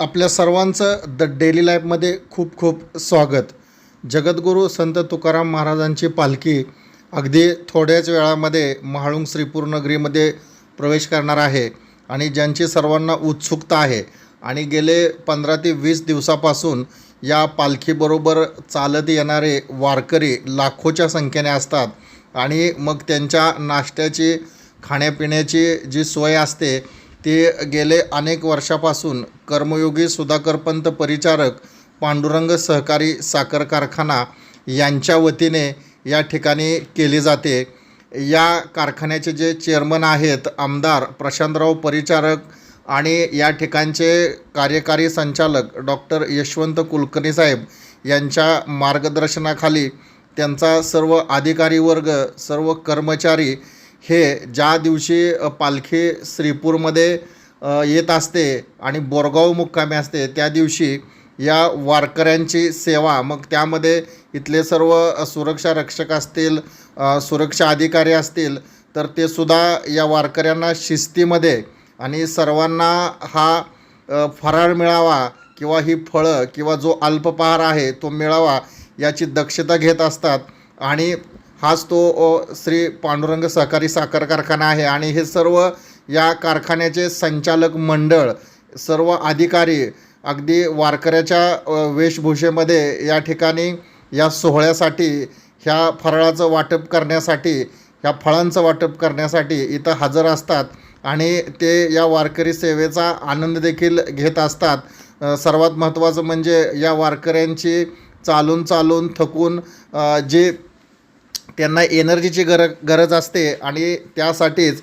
आपल्या सर्वांचं the daily लाईफमध्ये खूप खूप स्वागत. जगद्गुरू संत तुकाराम महाराजांची पालखी अगदी थोड्याच वेळामध्ये महाळुंग श्रीपूर नगरीमध्ये प्रवेश करणार आहे आणि ज्यांची सर्वांना उत्सुकता आहे आणि गेले पंधरा ते वीस दिवसापासून या पालखीबरोबर चालत येणारे वारकरी लाखोच्या संख्येने असतात आणि मग त्यांच्या नाश्त्याची खाण्यापिण्याची जी सोय असते ते गेले अनेक वर्षापासून कर्मयोगी सुधाकरपंत परिचारक पांडुरंग सहकारी साखर कारखाना यांच्या वतीने या ठिकाणी केली जाते. या कारखान्याचे जे चेअरमन आहेत आमदार प्रशांतराव परिचारक आणि या ठिकाणचे कार्यकारी संचालक डॉक्टर यशवंत कुलकर्णी साहेब यांच्या मार्गदर्शनाखाली त्यांचा सर्व अधिकारी वर्ग सर्व कर्मचारी हे ज्या दिवशी पालखी श्रीपूरमध्ये येत असते आणि बोरगाव मुक्कामी असते त्या दिवशी या वारकऱ्यांची सेवा मग त्यामध्ये इथले सर्व सुरक्षा रक्षक असतील सुरक्षा अधिकारी असतील तर ते सुद्धा या वारकऱ्यांना शिस्तीमध्ये आणि सर्वांना हा फराळ मिळावा किंवा ही फळं किंवा जो अल्पपहार आहे तो मिळावा याची दक्षता घेत असतात. आणि हाच तो श्री पांडुरंग सहकारी साखर कारखाना आहे. आणि हे सर्व या कारखान्याचे संचालक मंडळ सर्व अधिकारी अगदी वारकऱ्याच्या वेशभूषेमध्ये या ठिकाणी या सोहळ्यासाठी ह्या फराळाचं वाटप करण्यासाठी ह्या फळांचं वाटप करण्यासाठी इथं हजर असतात. आणि ते या वारकरी सेवेचा आनंद देखील घेत असतात. सर्वात महत्त्वाचं म्हणजे या वारकऱ्यांची चालून चालून थकून जे त्यांना एनर्जीची गर गरज असते आणि त्यासाठीच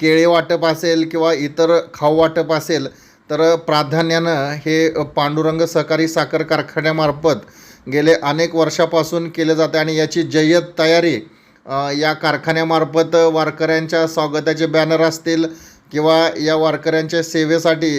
केळे वाटप असेल किंवा इतर खाऊ वाटप असेल तर प्राधान्यानं हे पांडुरंग सहकारी साखर कारखान्यामार्फत गेले अनेक वर्षापासून केले जाते आणि याची जय्यत तयारी या कारखान्यामार्फत वारकऱ्यांच्या स्वागताचे बॅनर असतील किंवा या वारकऱ्यांच्या सेवेसाठी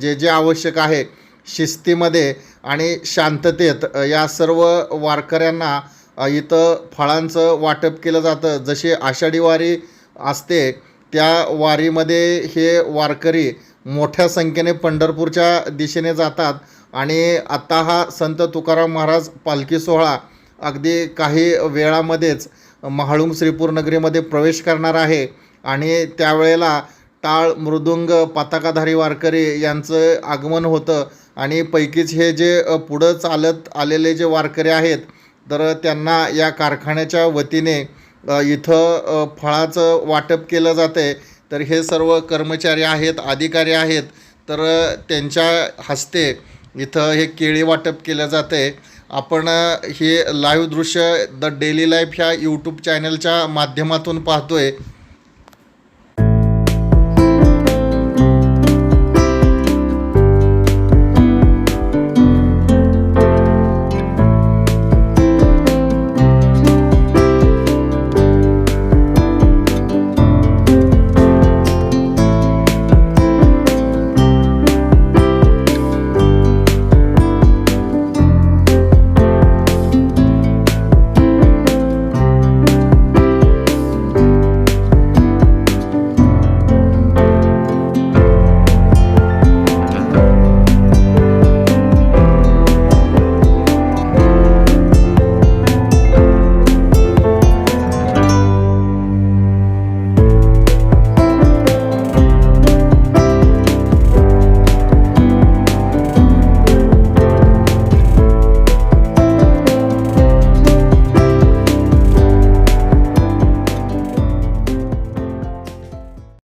जे जे आवश्यक आहे शिस्तीमध्ये आणि शांततेत या सर्व वारकऱ्यांना इथं फळांचं वाटप केलं जातं. जशी आषाढी वारी असते त्या वारीमध्ये हे वारकरी मोठ्या संख्येने पंढरपूरच्या दिशेने जातात आणि आत्ता हा संत तुकाराम महाराज पालखी सोहळा अगदी काही वेळामध्येच महाळुंग श्रीपूर नगरीमध्ये प्रवेश करणार आहे आणि त्यावेळेला टाळ मृदुंग पताकाधारी वारकरी यांचं आगमन होतं आणि पैकीच हे जे पुढं चालत आलेले जे वारकरी आहेत तर त्यांना या कारखान्याच्या वतीने इथं फळाचं वाटप केलं जातं आहे तर हे सर्व कर्मचारी आहेत अधिकारी आहेत. तर त्यांच्या हस्ते इथं हे केळी वाटप केलं जातं आहे आपण हे लाईव्ह दृश्य द डेली लाईफ ह्या यूट्यूब चॅनलच्या माध्यमातून पाहतो आहे